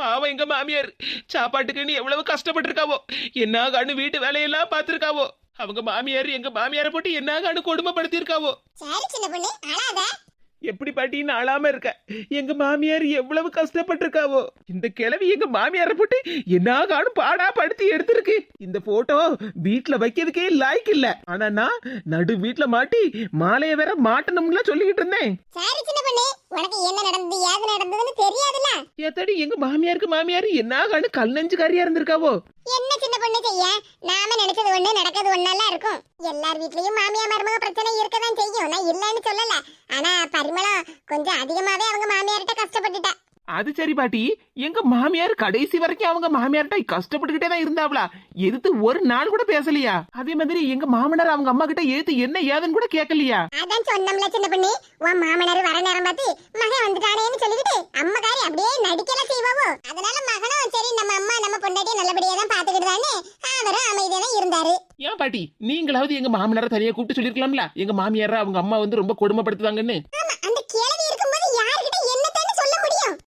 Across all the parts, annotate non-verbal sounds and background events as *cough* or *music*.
பாவம் எங்க மாமியார். சாப்பாட்டுக்குன்னு எவ்வளவு கஷ்டப்பட்டிருக்காவோ? என்ன கண்ணு வீட்டு வேலையெல்லாம் பார்த்திருக்காவோ? அவங்க மாமியார் எங்க மாமியாரை போட்டு என்ன கண்ணு கொடுமைப்படுத்தியிருக்காவோ? எப்படி பாட்டின்னு அழாம இருக்க? எங்க மாமியார் எவ்வளவு கஷ்டப்பட்டிருக்காவோ? இந்த கிழவி எங்க மாமியாரை போட்டு என்ன காணும் பாடா படுத்தி எடுத்திருக்கு. இந்த போட்டோ வீட்ல வைக்கிறதுக்கே லாய்க்கு இல்ல. ஆனா நான் நடு வீட்ல மாட்டி மாலைய வேற மாட்டணும்ல சொல்லிக்கிட்டு இருந்தேன். உனக்கு என்ன நடந்தது ஏது நடந்ததுன்னு தெரியாதுல்ல? ஏத்தாடி எங்க மாமியாருக்கு மாமியார் என்ன காணும் கல் நெஞ்சுக்காரியா இருந்திருக்காவோ? என்ன சின்ன பொண்ணு செய்ய? நாம நினைச்சது ஒண்ணு நடக்கிறது ஒண்ணெல்லாம் இருக்கும். எல்லார் வீட்லயும் மாமியா மருமக பிரச்சனை இருக்கதான் செய்யும். நான் இல்லைன்னு சொல்லல. ஆனா பரிமளம் கொஞ்சம் அதிகமாவே அவங்க மாமியார்கிட்ட கஷ்டப்பட்டுட்டா. அது சரி பாட்டி. எங்க மாமியார் கடைசி வரைக்கும் அவங்க மாமியார்ட்ட கஷ்டப்பட்டுக்கிட்டே தான் இருந்தாவளா. எதிர்த்து ஒரு நாள் கூட பேசலையா? அதே மாதிரி எங்க மாமனார் அவங்க அம்மா கிட்ட எதிர்த்து என்ன ஏதுன்னு கூட கேட்கலையா? அதான் சொன்னோம்ல சின்ன பொண்ணு. உன் மாமனார் வர நேரம் பார்த்து மகன் வந்துட்டானேன்னு சொல்லிக்கிட்டு அம்மக்காரி அப்படியே நடிக்கலாம் செய்வாவோ? அதனால மகனும் சரி நம்ம அம்மா நம்ம பொண்டாட்டியை நல்லபடியா தான் பாத்துக்கிட்டுதானே அவரும் அமைதியா தான் இருந்தாரு. ஏன் பாட்டி? நீங்களாவது எங்க மாமனாரை தனியா கூப்பிட்டு சொல்லிருக்கலாம்ல? எங்க மாமியார அவங்க அம்மா வந்து ரொம்ப கொடுமைப்படுத்துவாங்கன்னு. ஆமா அந்த கிழவி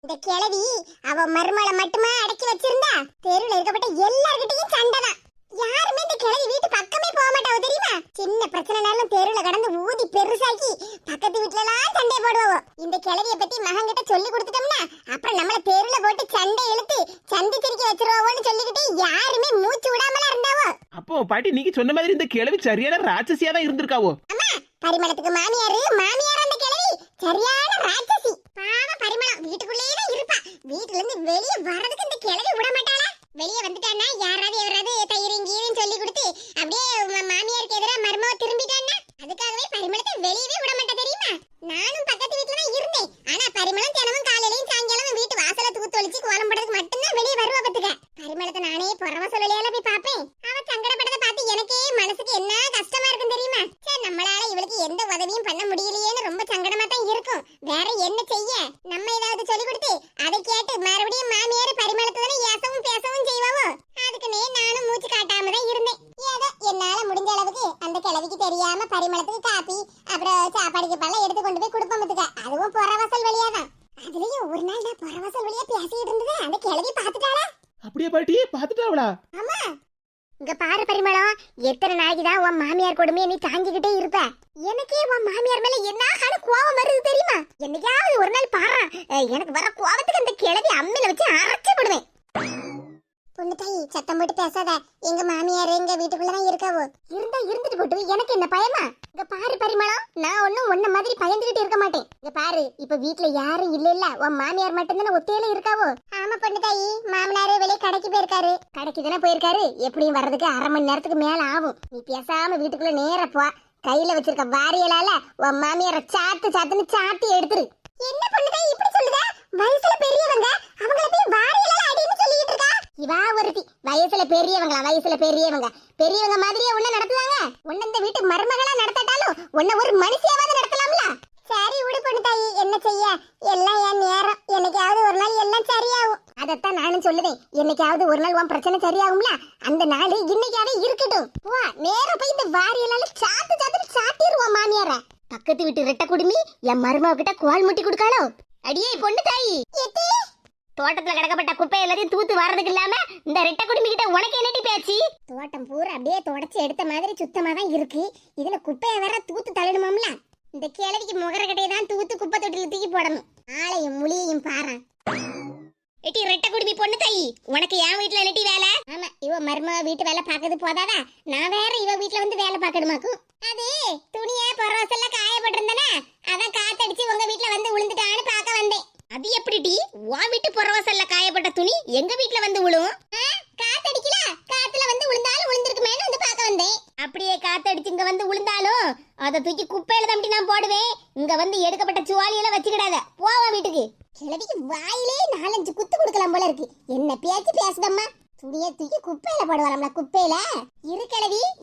இந்த கிழவி அவ மருமலை மட்டுமா அடக்கி வச்சிருந்தா? தெருவுல இருக்கப்பட்ட எல்லார்கிட்டையும் சண்டை தான். யாருமே இந்த கிழவி வீட்டு பக்கமே போக மாட்டாவோ தெரியுமா? சின்ன பிரச்சனைனாலும் தெருவுல கடந்து ஊதி பெருசாக்கி பக்கத்து வீட்டுல எல்லாம் சண்டை போடுவோம் இந்த கிழவிய பத்தி மகன் கிட்ட சொல்லி கொடுத்துட்டோம்னா அப்புறம் நம்மள தெருவுல போட்டு சண்டை இழுத்து சந்தி சிரிக்க வச்சிருவோன்னு சொல்லிக்கிட்டு யாருமே மூச்சு விடாமலா இருந்தாவோ? அப்போ பாட்டி நீங்க சொன்ன மாதிரி இந்த கிழவி சரியான ராட்சசியா தான் இருந்திருக்காவோ பரிமளத்துக்கு மாமியாரு மாமியார் அந்த கிழவி? சரியான ராட்சசி. பாவம் பரிமளம். வீட்டுக்குள்ளேயே தான் இருப்பா. வீட்டுல இருந்து வெளிய வர்றதுக்கு இந்த கிழவி விட மாட்டாளா? வெளிய வந்துட்டானா யாராவது எவராவது தயிரும் கீரும் சொல்லி கொடுத்து அப்படியே மாமியாருக்கு எதிராக மருமவ திரும்பிட்டானா அதுக்காகவே பரிமளத்தை வெளியவே விட மாட்டா தெரியுமா? நானும் பக்கத்து வீட்டுல தான் இருந்தேன். ஆனா பரிமளம் தினமும் காலையிலயும் சாயங்காலம் வீட்டு வாசல தூத்து ஒழிச்சு கோலம் போடுறதுக்கு மட்டும்தான் வெளியே வருவா பத்துக்க பரிமளத்தை நானே புறவ சொல்லலையால போய் பாப்பேன் அவ சங்கடப்பட்டதை பார்த்து எனக்கே மனசுக்கு என்ன கஷ்டமா இருக்கும் தெரியுமா சே நம்மளால இவளுக்கு எந்த உதவியும் பண்ண முடியலையேன்னு ரொம்ப சங்கடமா தான் இருக்கும் வேற என்ன செய்ய நம்ம ஏதாவது சொல்லி கொடுத்து அதை கேட்டு மறுபடியும் மாமியார் பரிமளத்தை தானே ஏசவும் பேசவும் செய்வாவோ அதுக்குன்னே நானும் மூச்சு காட்டாம தான் இருந்தேன் ஏதோ என்னால முடிஞ்ச அளவுக்கு அந்த கிழவிக்கு தெரியாம பரிமளத்துக்கு காப்பி அப்புறம் சாப்பாடுக்கு பழம் எடுத்து கொண்டு போய் கொடுப்போம் பாத்துக்க அதுவும் புறவாசல் வழியா தான் அதுலயும் ஒரு நாள் நான் புறவாசல் வழியா பேசிட்டு கிழவி பாத்துட்டாளா அப்படியே பாட்டி பாத்துட்டாவளா ஆமா. இங்க பாரு பரிமளம் எத்தனை நாளைக்கு தான் உன் மாமியார் கொடுமையை நீ தாங்கிக்கிட்டே இருப்ப? எனக்கே உன் மாமியார் மேல என்ன கோவம் வருது தெரியுமா? என்னைக்காவது ஒரு நாள் பாரு எனக்கு வர கோவத்துக்கு அந்த கிழவி அம்மில வச்சு அரைச்சு விடுவேன் பொண்ணு தாயி சத்தம் போட்டு பேசாத. எங்க மாமியார் எங்க வீட்டுக்குள்ளதான் இருக்காவோ. இருந்தா இருந்துட்டு போட்டு எனக்கு என்ன பயமா? இங்க பாரு பரிமளம். நான் ஒண்ணும் உன்ன மாதிரி பயந்துகிட்டு இருக்க மாட்டேன். இங்க பாரு இப்ப வீட்ல யாரும் இல்ல இல்ல உன் மாமியார் மட்டும்தானே ஒத்தையில இருக்காவோ? ஆமா பொண்ணு தாயி மாமனாரு வெளியே கடைக்கு போயிருக்காரு. கடைக்கு தானே போயிருக்காரு? எப்படியும் வர்றதுக்கு அரை மணி நேரத்துக்கு மேல ஆகும். நீ பேசாம வீட்டுக்குள்ள நேரா போ. கையில வச்சிருக்க வாரியலால உன் மாமியார சாத்து சாத்துன்னு சாத்தி எடுத்துரு. என்ன பொண்ணு தாயி இப்படி சொல்லுதா? வயசுல பெரியவங்க அவங்கள போய் வாரியலால அடின்னு சொல்லிட்டு இருக்கா? இவா ஒருத்தி. வயசுல பெரியவங்களா? வயசுல பெரியவங்க. பெரியவங்க மாதிரியே உன்ன நடத்துவாங்க. உன்ன இந்த வீட்டு மருமகளா நடத்தட்டாலும் உன்ன ஒரு மனுஷியாவது நடத்தலாம்ல. சரி விடு பொண்ணு தாயி. என்ன செய்ய? எல்லாம் என் நேரம். என்னைக்காவது ஒரு நாள் எல்லாம் சரியாகும். அதைத்தான் நானும் சொல்லுவேன். என்னைக்காவது ஒரு நாள் உன் பிரச்சனை சரியாகும்ல? அந்த நாள் இன்னைக்காவே இருக்கட்டும். வா நேரம் போய் இந்த வாரியலால சாத்து சாத்து சாத்திடுவோம் மாமியார. பக்கத்து வீட்டு ரெட்ட குடுமி என் மருமக கிட்ட கோல் முட்டி கொடுக்காளோ? அடியே பொண்ணு தாயி. தோட்டத்துல கிடக்கப்பட்ட குப்பை எல்லாத்தையும் தூத்து வர்றதுக்கு இல்லாம இந்த ரெட்டை குடுமி கிட்ட உனக்கு என்னடி பேச்சு? தோட்டம் பூரா அப்படியே தொடச்சி எடுத்த மாதிரி சுத்தமா தான் இருக்கு. இதுல குப்பைய வேற தூத்து தள்ளணுமாம்ல இந்த கிழவிக்கு முகர தான் தூத்து குப்பை தொட்டில தூக்கி போடணும். ஆளையும் முழியையும் பாரு. எட்டி ரெட்டை குடுமி பொண்ணு தாயி உனக்கு என் வீட்ல என்னட்டி வேலை? ஆமா இவ மருமக வீட்டு வேலை பார்க்கறது போதாதா? நான் வேற இவ வீட்ல வந்து வேலை பார்க்கணுமாக்கும். அது துணிய பரவாசல்ல காயப்பட்டிருந்தனா? அதான் காத்தடிச்சு உங்க வீட்ல வந்து விழுந்துட்டான்னு பார்க்க வந்தேன். அது எப்படி டி உன் வீட்டு புறவாசல்ல காயப்பட்ட துணி எங்க வீட்ல வந்து விழும் காத்தடிக்கல. காத்துல வந்து விழுந்தாலும் விழுந்திருக்குமேனு வந்து பார்க்க வந்தேன். அப்படியே காத்தடிச்சு இங்க வந்து விழுந்தாலும் அதை தூக்கி குப்பையில தம்பி நான் போடுவேன். இங்க வந்து எடுக்கப்பட்ட சுவாலியெல்லாம் வச்சுக்கிடாத. போவா வீட்டுக்கு. கிழவிக்கு வாயிலே நாலஞ்சு குத்து கொடுக்கலாம் போல இருக்கு. என்ன பேச்சு பேசுதம்மா? துணியை தூக்கி குப்பையில போடுவாராம்ல குப்பையில? இரு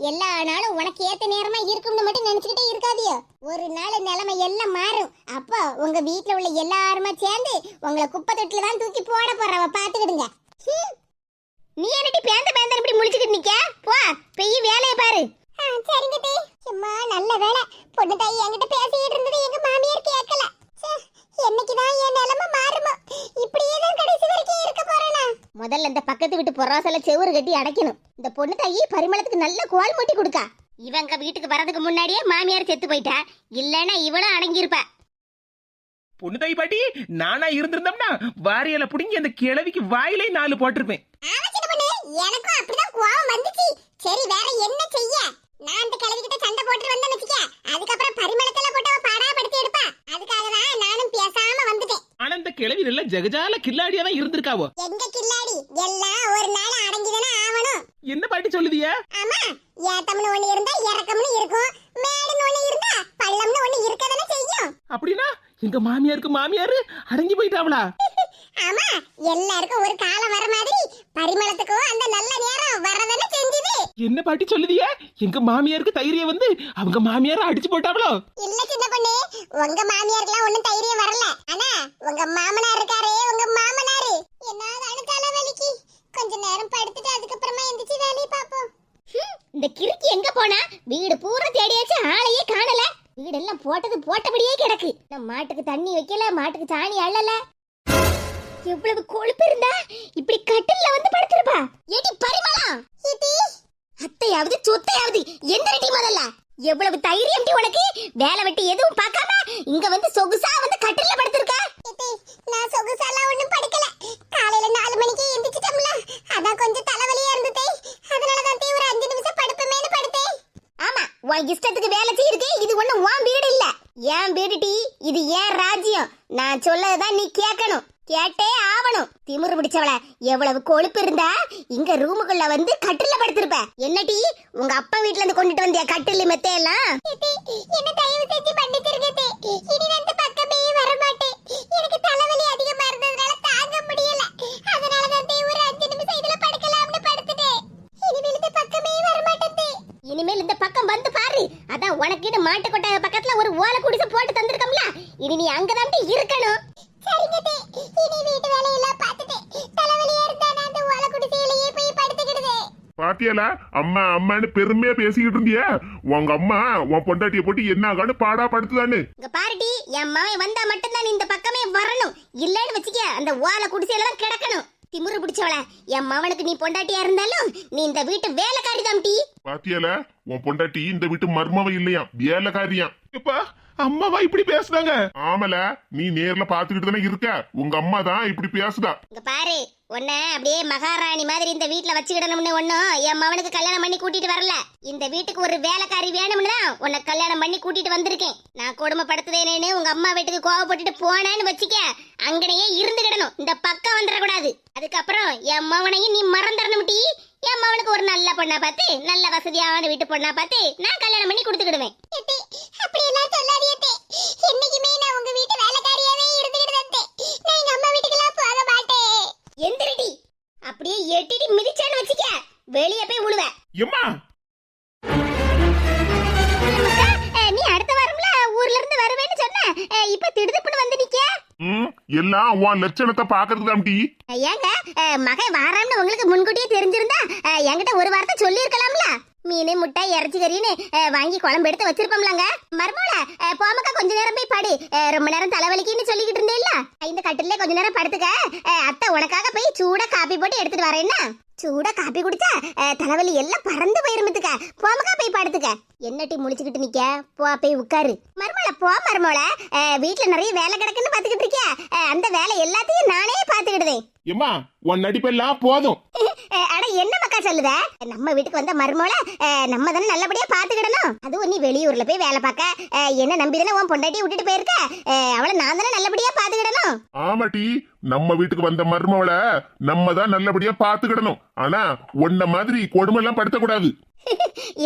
எல்லா நாளும் உனக்கு ஏத்த நேரமா இருக்கும்னு மட்டும் நினைச்சுக்கிட்டே இருக்காதியோ. ஒரு நாள் நிலைமை எல்லாம் மாறும். அப்போ உங்க வீட்டுல உள்ள எல்லாருமா சேர்ந்து உங்களை குப்பை தொட்டில தான் தூக்கி போட போறவ பாத்துக்கிடுங்க நீ என்னடி பேந்த பேந்த இப்படி முடிச்சுக்கிட்டு நிக்க? போ பெய்ய வேலையை பாரு. சரிங்க தே. சும்மா நல்ல வேலை பொண்ணு தாய் என்கிட்ட பேசிட்டு இருந்தது எங்க மாமியார் கேட்கல. என்னைக்குதான் என் நிலைமை மாறுமோ? இப்படியே தான் கடைசி வரைக்கும் இருக்க போறேன்? முதல்ல இந்த பக்கத்து வீட்டு பொறாசல செவுறு கட்டி அடைக்கணும். இந்த பொண்ணு தாயி பரிமளத்துக்கு நல்ல கோல் மூட்டி கொடுக்கா. இவங்க வீட்டுக்கு வரதுக்கு முன்னாடியே மாமியார் செத்து போயிட்டா. இல்லைன்னா இவளும் அடங்கியிருப்பா. பொண்ணு தாய் பாட்டி நானா இருந்திருந்தோம்னா வாரியல புடிங்கி அந்த கிழவிக்கு வாயிலே நாலு போட்டிருப்பேன். எனக்கும் அப்படிதான் கோவம் வந்துச்சு. சரி வேற என்ன செய்ய? நான் அந்த கிழவி கிட்ட சண்டை போட்டு வந்தேன்னு வச்சுக்க. அதுக்கப்புறம் பரிமளத்துல போட்டு அவ பாடா படுத்தி எடுப்பா. அதுக்காக தான் நானும் பேசாம வந்துட்டேன். ஆனா இந்த கிழவி நல்ல ஜெகஜால கில்லாடியா தான் இருந்திருக்காவோ? எங்க கில்லாடி? எல்லாம் ஒரு நாள் அடங்கிதானே ஆவணும் என்ன பாட்டி சொல்லுதியா? ஆமா ஏத்தம்னு ஒண்ணு இருந்தா இறக்கம்னு இருக்கும். மேடுன்னு ஒண்ணு இருந்தா பள்ளம்னு ஒண்ணு இருக்கதானே செய்யும். அப்படின்னா எங்க மாமியாருக்கு மாமியாரு அடங்கி போயிட்டாவளா? *laughs* ஆமா எல்லாருக்கும் ஒரு காலம் வர மாதிரி பரிமளத்துக்கும் அந்த நல்ல நேரம் வரதானே செஞ்சது. என்ன பாட்டி சொல்லுதியா? எங்க மாமியாருக்கு தைரியம் வந்து அவங்க மாமியார அடிச்சு போட்டாவளோ? இல்ல சின்ன பொண்ணு உங்க மாமியாருக்குலாம் ஒண்ணும் தைரியம் வரல. ஆனா உங்க மாமனார் இருக்காரே உங்க மாமனாரு. என்ன தலைவலிக்கு கொஞ்ச நேரம் படுத்துட்டு அதுக்கப்புறமா எந்திரிச்சு வேலையை பாப்போம் இந்த கிறுக்கி எங்க போனா? வீடு பூரா தேடியாச்சு ஆளையே காணல. வீடெல்லாம் போட்டது போட்டபடியே கிடக்கு. நம்ம மாட்டுக்கு தண்ணி வைக்கல மாட்டுக்கு சாணி அள்ளல. எவ்வளவு கொழுப்பு இருந்தா இப்படி கட்டில்ல வந்து படுத்திருப்பா. ஏடி பரிமளம்? அத்தையாவது சொத்தையாவது எந்திரடி முதல்ல? எவ்வளவு தைரியம் டி உனக்கு? வேலை வெட்டி எதுவும் பார்க்காம இங்க வந்து சொகுசா வந்து கட்டில்ல படுத்திருக்க? நான் சொகுசாலாம் ஒண்ணும் படுக்கல. காலையில நாலு மணிக்கு எந்திரிச்சிட்டோம்ல. அதான் கொஞ்சம் தலைவலியா இருந்தது. அதனால தான் தீ ஒரு அஞ்சு நிமிஷம் படுப்பமேனு படுத்தேன். ஆமா உன் இஷ்டத்துக்கு வேலை செய்யுது இது ஒண்ணும் உன் வீடு இல்ல. ஏன் வீடு டி இது ஏன் ராஜ்யம். நான் சொல்லதான் நீ கேட்கணும். கேட்டே ஆவணும். திமிரு பிடிச்சவள எவ்வளவு கொழுப்பு இருந்தா இங்க ரூமுக்குள்ள வந்து கட்டில்ல படுத்திருப்ப. என்ன டி உங்க அப்பா வீட்ல இருந்து கொண்டுட்டு வந்தியா கட்டில் மெத்தையெல்லாம் என்ன தயவு செஞ்சு மன்னிச்சிருக்கே இனி வந்து பக்கமே வர மாட்டேன் எனக்கு தலைவலி அதிகமா இருந்ததுனால தாங்க முடியல. அதனால தான் ஒரு அஞ்சு நிமிஷம் இதுல படுக்கலாம்னு படுத்துட்டேன் இனிமேல் இந்த பக்கமே வர மாட்டேன் இனிமேல் இந்த பக்கம் வந்து பாரு. அதான் உனக்கு மாட்டு கொட்டாய பக்கத்துல ஒரு ஓலை குடிசை போட்டு தந்திருக்கோம்ல. இனி நீ அங்கதான் இருக்கணும் சரிங்க தே இனி வீட்டு வேலையெல்லாம் பார்த்துட்டு தலைவலியா இருந்தா நான் அந்த ஓலை குடிசையிலேயே போய் படுத்துக்கிடுதே பாத்தியால? அம்மா அம்மான்னு பெருமையா பேசிக்கிட்டு இருந்தியா. உங்க அம்மா உன் பொண்டாட்டிய போட்டு என்ன ஆகான்னு பாடா படுத்துதான்னு இங்க பாருடி என் மகன் வந்தா மட்டும்தான் நீ இந்த பக்கமே வரணும். இல்லன்னு வச்சுக்க அந்த ஓலை குடிசையில தான் கிடக்கணும். திமிரு பிடிச்சவள என் மவனுக்கு நீ பொண்டாட்டியா இருந்தாலும் நீ இந்த வீட்டு வேலைக்காரி தான் டீ பாத்தியால உன் பொண்டாட்டி இந்த வீட்டு மர்மவ இல்லையா வேலைக்காரியாம். எப்பா அம்மாவா இப்படி பேசுனாங்க? ஆமல நீ நேர்ல பாத்துக்கிட்டு தானே இருக்க. உங்க அம்மா தான் இப்படி பேசுதா. இங்க பாரு உன்னை அப்படியே மகாராணி மாதிரி இந்த வீட்ல வச்சுக்கிடணும்னு ஒண்ணும் என் மவனுக்கு கல்யாணம் பண்ணி கூட்டிட்டு வரல. இந்த வீட்டுக்கு ஒரு வேலைக்காரி வேணும்னு தான் உன்னை கல்யாணம் பண்ணி கூட்டிட்டு வந்திருக்கேன். நான் கொடுமைப்படுத்துதேனேன்னு உங்க அம்மா வீட்டுக்கு கோவப்பட்டுட்டு போனேன்னு வச்சுக்க அங்கனையே இருந்துகிடணும். இந்த பக்கம் வந்துடக்கூடாது. அதுக்கப்புறம் என் மவனையும் நீ மறந்துடணும் டீ. மவனுக்கு ஒரு நல்ல பொண்ணா பார்த்து நல்ல வசதியான வீட்டு பொண்ணா பார்த்து நான் கல்யாணம் பண்ணி கொடுத்துக்கிடுவேன். அப்படி எல்லாம் சொல்லாதீங்க என்னைக்குமே நான் உங்க வீட்டு வேலைக்காரியாவே இருந்துகிட்டு நான் எங்க அம்மா வீட்டுக்கெல்லாம் போக மாட்டேன். எந்திரடி. அப்படியே எட்டிடி மிதிச்சான்னு வச்சுக்க. வெளிய போய் உழுவ. எம்மா! நீ அடுத்த வாரம்ல ஊர்ல இருந்து வருவேன்னு சொன்ன. இப்ப திடுதுப்புன்னு வந்து ம்? எல்லாம் உன் லட்சணத்தை பாக்குறதுக்கு தான் ஏங்க மகன் வாராம்னு உங்களுக்கு முன்கூட்டியே தெரிஞ்சிருந்தா என்கிட்ட ஒரு வார்த்தை சொல்லியிருக்கலாம்ல? மீன் முட்டை இறச்சி கறின்னு வாங்கி குழம்பு எடுத்து வச்சிருப்போம்லங்க. மர்மோல போமக்கா கொஞ்ச நேரம் போய் படி. ரொம்ப நேரம் தலைவலிக்குன்னு சொல்லிக்கிட்டு இருந்தேல்ல. இந்த கட்டிலே கொஞ்ச நேரம் படுத்துக்க. அத்தை உனக்காக போய் சூடா காப்பி போட்டு எடுத்துட்டு வரேன்னா? சூடா காப்பி குடிச்சா தலைவலி எல்லாம் பறந்து போயிருமத்துக்க போமக்கா போய் படுத்துக்க. என்னட்டி முழிச்சுக்கிட்டு நிக்க போ போய் உட்காரு. மர்மோல போ மர்மோல வீட்ல நிறைய வேலை கிடக்குன்னு பாத்துக்கிட்டு இருக்கியா? அந்த வேலை எல்லாத்தையும் நானே பாத்துக்கிடுதேன். எம்மா உன் நடிப்பெல்லாம் போதும். *laughs* அட என்ன மக்கா சொல்லுத? நம்ம வீட்டுக்கு வந்த மருமோல நம்ம தானே நல்லபடியா பாத்துக்கிடணும். அதுவும் நீ வெளியூர்ல போய் வேலை பார்க்க என்ன நம்பி தானே உன் பொண்டாட்டி விட்டுட்டு போயிருக்க? அவளை நான் தானே நல்லபடியா பாத்துக்கிடணும். ஆமா டீ நம்ம வீட்டுக்கு வந்த மருமவள நம்ம தான் நல்லபடியா பாத்துக்கிடணும். ஆனா உன்ன மாதிரி கொடுமை எல்லாம் படுத்தக்கூடாது.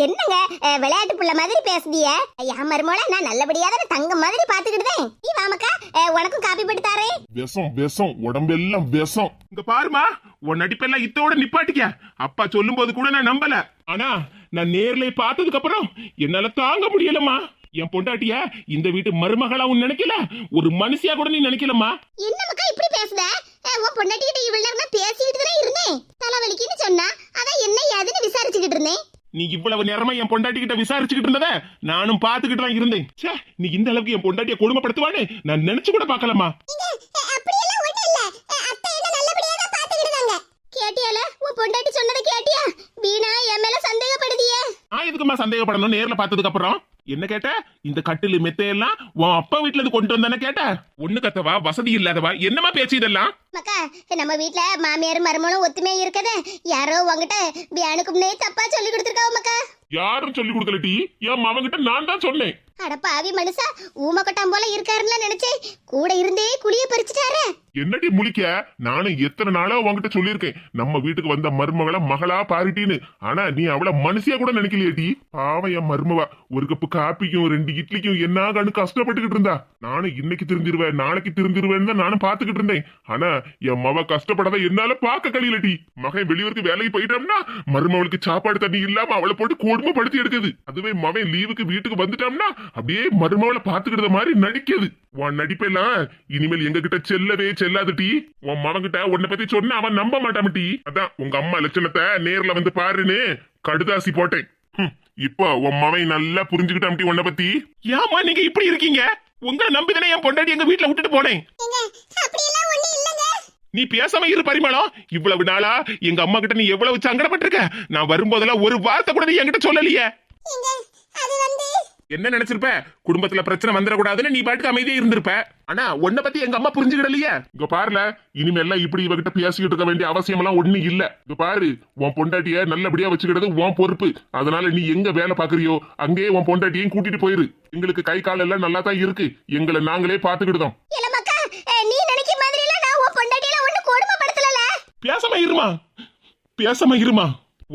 என்னங்க விளையாட்டு புள்ள மாதிரி பேசுதிய? என் மருமோல நான் நல்லபடியா தங்க மாதிரி பாத்துக்கிடுதேன் நீ வாமக்கா உனக்கும் காப்பி போட்டு தாரேன் விஷம் விஷம் உடம்பெல்லாம் விஷம். இங்க பாருமா உன் நடிப்பெல்லாம் இத்தோட நிப்பாட்டிக்க அப்பா சொல்லும் போது கூட நான் நம்பல. ஆனா நான் நேர்ல பார்த்ததுக்கு அப்புறம் என்னால தாங்க முடியலம்மா. என் பொண்டாட்டிய இந்த வீட்டு மருமகளா உன் நினைக்கல? ஒரு மனுஷியா கூட நீ நினைக்கலம்மா. என்ன மக்கா இப்படி பேசுத? உன் பொண்டாட்டிகிட்ட இவ்வளவு நேரம் இருந்தேன் தலைவலிக்குன்னு சொன்னா அதான் என்ன ஏதுன்னு விசாரிச்சுக்கிட்டு இருந்தேன் நீ இவ்வளவு நேரமா என் பொண்டாட்டிகிட்ட விசாரிச்சுக்கிட்டு இருந்தத? நானும் பாத்துக்கிட்டு தான் இருந்தேன். சே நீ இந்த அளவுக்கு என் பொண்டாட்டிய கொடுமைப்படுத்துவானே நான் நினைச்சு கூட பாக்கலாமா பொண்டாட்டி சொன்னதை கேட்டியா? வீணா என் சந்தேகப்படுதியே. நான் எதுக்குமா சந்தேகப்படணும் நேர்ல பார்த்ததுக்கு அப்புறம்? என்ன கேட்ட? இந்த கட்டிலு மெத்தையெல்லாம் உன் அப்பா வீட்டுல இருந்து கொண்டு வந்தானே கேட்ட? ஒண்ணு கத்தவா வசதி இல்லாதவா? என்னமா பேச்சு இதெல்லாம்? மக்கா நம்ம வீட்ல மாமியார் மருமகளும் ஒத்துமையா இருக்கத. யாரோ உங்ககிட்ட பியானுக்கு முன்னே தப்பா சொல்லி கொடுத்துருக்காவ மக்கா யாரும் சொல்லி கொடுக்கல டி. என் மவன்கிட்ட நான் தான் சொன்னேன். அட பாவி மனுஷா ஊமக்கொட்டாம் போல இருக்காருன்னு நினைச்சேன் கூட இருந்தே குழிய பறிச்சுட்டாரு. என்னடி முழிக்க? நானும் எத்தனை நாளா உன்கிட்ட சொல்லியிருக்கேன். நம்ம வீட்டுக்கு வந்த மருமகளை மகளா பாரிட்டின்னு. ஆனா நீ அவள மனுஷியா கூட நினைக்கலையேடி பாவம் என் மருமவா. ஒரு கப்பு காப்பிக்கும் ரெண்டு இட்லிக்கும் என்ன கணு கஷ்டப்பட்டுக்கிட்டு இருந்தா. நானும் இன்னைக்கு திருந்திருவேன் நாளைக்கு திருந்திருவேன்னு தான் நானும் பாத்துக்கிட்டு இருந்தேன். ஆனா என் மவ கஷ்டப்படாத என்னால பார்க்க கழியலடி மகன் வெளியூருக்கு வேலைக்கு போயிட்டோம்னா மருமவளுக்கு சாப்பாடு தண்ணி இல்லாம அவளை போட்டு கொடுமைப்படுத்தி எடுக்குது. அதுவே மவன் லீவுக்கு வீட்டுக்கு வந்துட்டோம்னா அப்படியே மருமவளை பாத்துக்கிட்ட மாதிரி நடிக்குது. உன் நடிப்பெல்லாம் இனிமேல் எங்க கிட்ட செல்லவே செல்லாதுடி உன் மகன் கிட்ட உன்னை பத்தி சொன்னா அவன் நம்ப மாட்டாமட்டி அதான் உங்க அம்மா லட்சணத்தை நேர்ல வந்து பாருன்னு கடுதாசி போட்டேன். ஹம், இப்போ உன் மவன் நல்லா புரிஞ்சுக்கிட்டாமட்டி உன்னை பத்தி. ஏமா நீங்க இப்படி இருக்கீங்க? உங்களை நம்பிதானே என் பொண்டாட்டி எங்க வீட்டுல விட்டுட்டு போனேன். நீ பேசாம இரு பரிமாளம் இவ்வளவு நாளா எங்க அம்மா கிட்ட நீ எவ்வளவு சங்கடப்பட்டிருக்க? நான் வரும்போதெல்லாம் ஒரு வார்த்தை கூட நீ என்கிட்ட சொல்லலையே. அது வந்து என்ன நினைச்சிருப்ப? குடும்பத்துல பிரச்சனை வந்துடக்கூடாதுன்னு நீ பாட்டுக்கு அமைதியா இருந்திருப்ப. ஆனா உன்னை பத்தி எங்க அம்மா புரிஞ்சுக்கிடலையே? இங்க பாருல இனிமேல்லாம் இப்படி இவகிட்ட பேசிக்கிட்டு இருக்க வேண்டிய அவசியம் எல்லாம் ஒண்ணு இல்ல. இங்க பாரு உன் பொண்டாட்டிய நல்லபடியா வச்சுக்கிறது உன் பொறுப்பு. அதனால நீ எங்க வேலை பாக்குறியோ அங்கேயே உன் பொண்டாட்டியையும் கூட்டிட்டு போயிரு. எங்களுக்கு கை கால் எல்லாம் நல்லா தான் இருக்கு. எங்களை நாங்களே அஹ், நீ நினைக்கிற மாதிரி நான் உன் பொண்டாட்டியில ஒண்ணு கொடுமைப்படுத்தல பேசாம இருமா. பேசாம இருமா.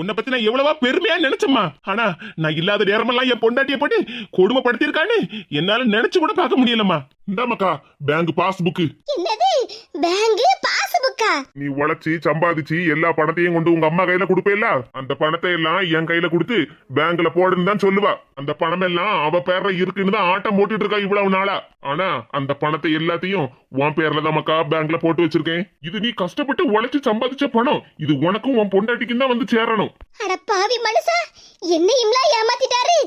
உன்னை பத்தி நான் எவ்வளவா பெருமையா நினைச்சம்மா. ஆனா நான் இல்லாத நேரமெல்லாம் என் பொண்டாட்டிய போட்டு கொடுமைப்படுத்திருக்கான்னு என்னால நினைச்சு கூட பார்க்க முடியலம்மா. இந்தாமக்கா பேங்க் பாஸ்புக் என்னது? பேங்க் நீ உழைச்சி சம்பாதிச்சு எல்லா பணத்தையும் கொண்டு உங்க அம்மா கையில கொடுப்பேல்ல? அந்த பணத்தை எல்லாம் என் கையில கொடுத்து பேங்க்ல போடுன்னு தான் சொல்லுவா. அந்த பணம் எல்லாம் அவ பேர்ல இருக்குன்னு தான் ஆட்டம் போட்டுட்டு இருக்கா இவ்வளவு நாளா? ஆனா அந்த பணத்தை எல்லாத்தையும் உன் பேர்ல தான் மக்கா பேங்க்ல போட்டு வச்சிருக்கேன். இது நீ கஷ்டப்பட்டு உழைச்சு சம்பாதிச்ச பணம். இது உனக்கும் உன் பொண்டாட்டிக்கும் தான் வந்து சேரணும். அட பாவி மனுஷா என்னையும்ல ஏமாத்திட்டாரு.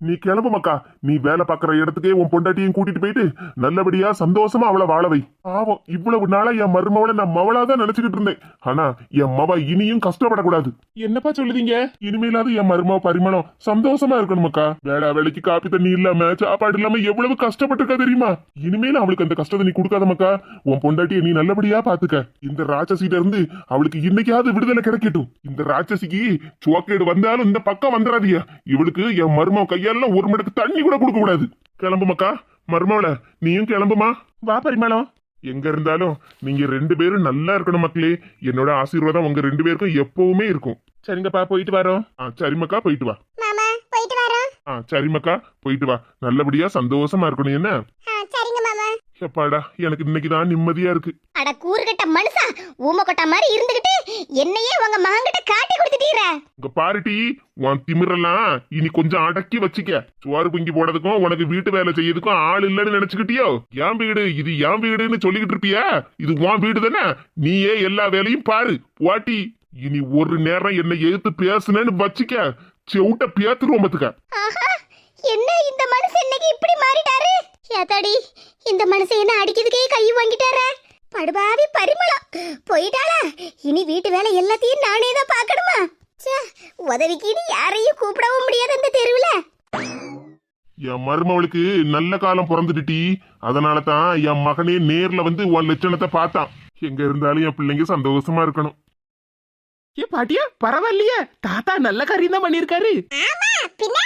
நீ கிளம்பு மக்கா. நீ வேலை பார்க்கற இடத்துக்கே உன் பொண்டாட்டியும் கூட்டிட்டு போயிட்டு நல்லபடியா சந்தோஷமா அவளை வாழ வை. பாவம் இவ்வளவு நாளா என் மருமவளை நான் மவளா தான் நினைச்சுக்கிட்டு இருந்தேன். ஆனா என் மவ இனியும் கஷ்டப்படக்கூடாது. என்னப்பா சொல்லுதீங்க? இனிமேலாவது என் மருமவ பரிமளம் சந்தோஷமா இருக்கணும் மக்கா. வேடா வேலைக்கு காப்பி தண்ணி இல்லாம சாப்பாடு இல்லாம எவ்வளவு கஷ்டப்பட்டிருக்கா தெரியுமா? இனிமேல அவளுக்கு அந்த கஷ்டத்தை நீ கொடுக்காத மக்கா. உன் பொண்டாட்டியை நீ நல்லபடியா பாத்துக்க. இந்த ராட்சசிட்ட இருந்து அவளுக்கு இன்னைக்காவது விடுதலை கிடைக்கட்டும். இந்த ராட்சசிக்கு சுவக்கேடு வந்தாலும் இந்த பக்கம் வந்துடாதீங்க இவளுக்கு என் மருமவ கையால ஒரு மடக்கு தண்ணி கூட கொடுக்க கூடாது. கிளம்பு மக்கா. மருமவள நீயும் கிளம்புமா? வா பரிமளம். எங்க இருந்தாலும் நீங்க ரெண்டு பேரும் நல்லா இருக்கணும் மக்களே. என்னோட ஆசீர்வாதம் உங்க ரெண்டு பேருக்கும் எப்பவுமே இருக்கும். சரிங்கப்பா போயிட்டு வரோம். ஆ சரிமக்கா போயிட்டு வா. மாமா போயிட்டு வரோம். ஆ சரிமக்கா போயிட்டு வா. நல்லபடியா சந்தோஷமா இருக்கணும் என்ன? எப்பாடா எனக்கு இன்னைக்கு தான் நிம்மதியா இருக்கு. அட கூறுகட்ட மனுஷா ஊமக்கொட்டா மாதிரி இருந்துகிட்டு என்னையே உங்க மகன்கிட்ட காட்டி கொடுத்துட்டீர இங்க பாருட்டி உன் திமிரெல்லாம் இனி கொஞ்சம் அடக்கி வச்சுக்க. சோறு பொங்கி போடுறதுக்கும் உனக்கு வீட்டு வேலை செய்யறதுக்கும் ஆள் இல்லைன்னு நினைச்சுக்கிட்டியோ? என் வீடு இது என் வீடுன்னு சொல்லிக்கிட்டு இருப்பியா? இது உன் வீடு தானே? நீயே எல்லா வேலையும் பாரு. வாட்டி இனி ஒரு நேரம் என்னை எதிர்த்து பேசுனேன்னு வச்சுக்க. செவுட்ட பேத்துருவோம் பத்துக்க. என்ன இந்த மனுஷன் இன்னைக்கு இப்படி மாறிட்டாரு? ஏத்தாடி இந்த மனுஷன் என்ன அடிக்கிறதுக்கே கை வாங்கிட்டாரே? படுபாவி பரிமளம். போயிட்டாளா? இனி வீட்டு வேலை எல்லாத்தையும் நானே தான் பார்க்கணுமா? ச்சே, உதவிக்கு இனி யாரையும் கூப்பிடவும் முடியாது அந்த தெருவுல. என் மருமவளுக்கு நல்ல காலம் பிறந்துடுட்டி அதனால தான் என் மகனே நேர்ல வந்து உன் லட்சணத்தை பார்த்தான். எங்க இருந்தாலும் என் பிள்ளைங்க சந்தோஷமா இருக்கணும். ஏ பாட்டியா பரவாயில்லையே. தாத்தா நல்ல காரியம் தான் பண்ணிருக்காரு ஆமா பின்ன?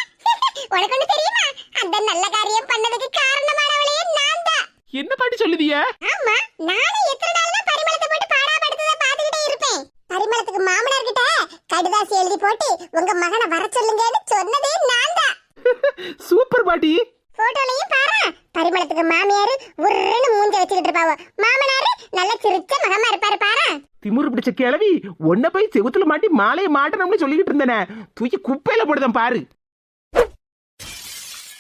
உனக்கு ஒண்ணு தெரியுமா? அந்த நல்ல காரியம் பண்ணதுக்கு காரணமானவளே நான் தான் என்ன பாட்டி சொல்லுதிய? ஆமா நானும் எத்தனை நாள் தான் பரிமளத்தை போட்டு பாடாப்படுத்தத பாத்துக்கிட்டே இருப்பேன். பரிமளத்துக்கு மாமனார் கிட்ட கடிதாசி எழுதி போட்டு உங்க மகனை வர சொல்லுங்கன்னு சொன்னதே நான் தான் சூப்பர் பாட்டி. போட்டோலயும் பாரு. பரிமளத்துக்கு மாமியாரு உருன்னு மூஞ்ச வச்சுக்கிட்டு இருப்பாவோ. மாமனாரு நல்ல சிரிச்ச மகமா இருப்பாரு பாரு. திமுரு பிடிச்ச கிளவி ஒன்ன போய் செவுத்துல மாட்டி மாலையை மாட்டணும்னு சொல்லிக்கிட்டு இருந்தேனே. தூக்கி குப்பையில போடுதான் பாரு.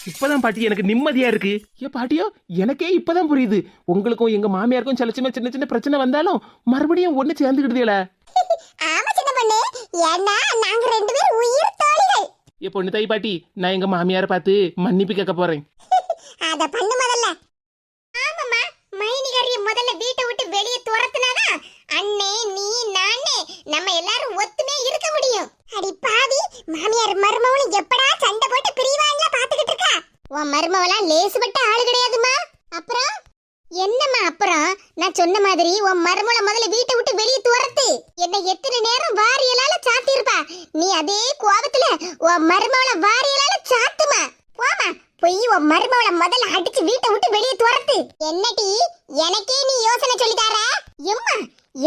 இப்பதான் பாட்டி எனக்கு நிம்மதியா இருக்கு. ஏ பாட்டியோ எனக்கே இப்பதான் புரியுது. உங்களுக்கும் எங்க மாமியாருக்கும் சில சின்ன சின்ன சின்ன பிரச்சனை வந்தாலும் மறுபடியும் ஒண்ணு சேர்ந்துக்கிடுதீல ஆமா சின்ன பொண்ணு. ஏன்னா நாங்க ரெண்டு பேரும் உயிர் தோழிகள். ஏ பொண்ணு தாய் பாட்டி நான் எங்க மாமியாரை பார்த்து மன்னிப்பு கேட்க போறேன். *laughs* அத பண்ணு முதல்ல. ஆமாம்மா மைனிகாரிய முதல்ல வீட்டை விட்டு வெளியே துரத்துனாதான் அண்ணே நீ நானே நம்ம எல்லாரும் ஒத்துமே இருக்க முடியும். அடி பாவி மாமியார் மருமவள லேசுபட்ட ஆளு கிடையாதுமா அப்புறம்? என்னம்மா அப்புறம்? நான் சொன்ன மாதிரி உன் மருமலை முதல்ல வீட்டை விட்டு வெளியே துரத்து. என்ன எத்தனை நேரம் வாரியலால சாத்திருப்பா நீ அதே கோபத்துல உன் மருமவளை வாரியலால சாத்துமா? போமா போய் உன் மருமவளை முதல்ல அடிச்சு வீட்டை விட்டு வெளியே துரத்து. என்னடி எனக்கே நீ யோசனை சொல்லி எம்மா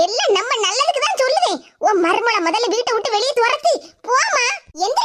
எல்லாம் நம்ம நல்லதுக்கு தான் சொல்லுவேன் உன் மருமலை முதல்ல வீட்டை விட்டு வெளியே துரத்து. போமா எந்த